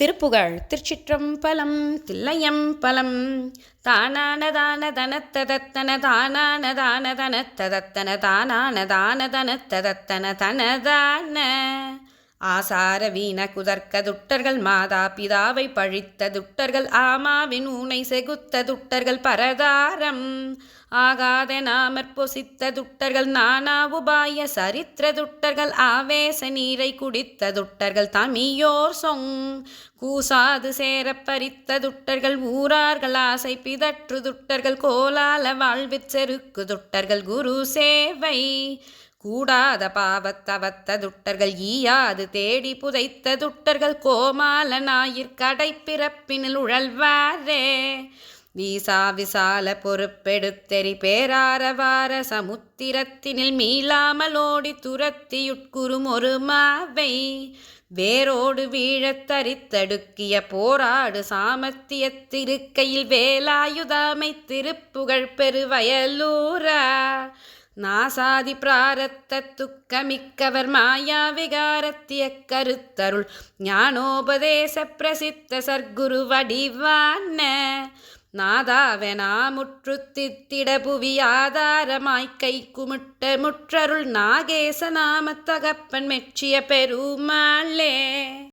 திருப்புகழ் திருச்சிற்றம்பலம் தில்லையம்பலம். தானான தான தனத்ததத்தன தானான தான தனத்ததத்தன தானான தான தனத்ததத்தன தனதான. ஆசார வீண குதர்க்க துட்டர்கள் மாதா பிதாவை பழித்த துட்டர்கள் ஆமாவின் ஊனை செகுத்த துட்டர்கள் பரதாரம். ஆகாத நாமற் பொசித்த துட்டர்கள் நானா உபாய சரித்திர துட்டர்கள் ஆவேச நீரை குடித்த துட்டர்கள் தமியோர் சொங். கூசாது சேரப்பறித்த துட்டர்கள் ஊரார்கள் ஆசை பிதற்று துட்டர்கள் கோலால வாழ்விற் செருக்கு துட்டர்கள் குரு சேவை. கூடாத பாவத்தவத்த துட்டர்கள் ஈயாது தேடி புதைத்த துட்டர்கள் கோமால ஞாயிற்கடை கடைப்பிறப்பினில் உழல்வாரே. வீசா விசால பொறுப்பெடுத்தெறி பேராரவார சமுத்திரத்தினில் மீளாமலோடி துரத்தியுட்குறும் ஒரு மாவை. வேரோடு வீழத் தரித்தடுக்கிய போராடு சாமர்த்தியத்திருக்கையில் வேலாயுதாமை திருப்புகழ் பெருவயலூரா. நாசாதி பிராரத்த துக்கமிக்கவர் மாயா விகாரத்திய கருத்தருள் ஞானோபதேச பிரசித்த சர்க்குரு வடிவான நாதாவெனாமுற்று தித்திட புவி ஆதாரமாய் கை குமிட்ட முற்றருள் நாகேச நாமத்தகப்பன் மெச்சிய பெருமாளே.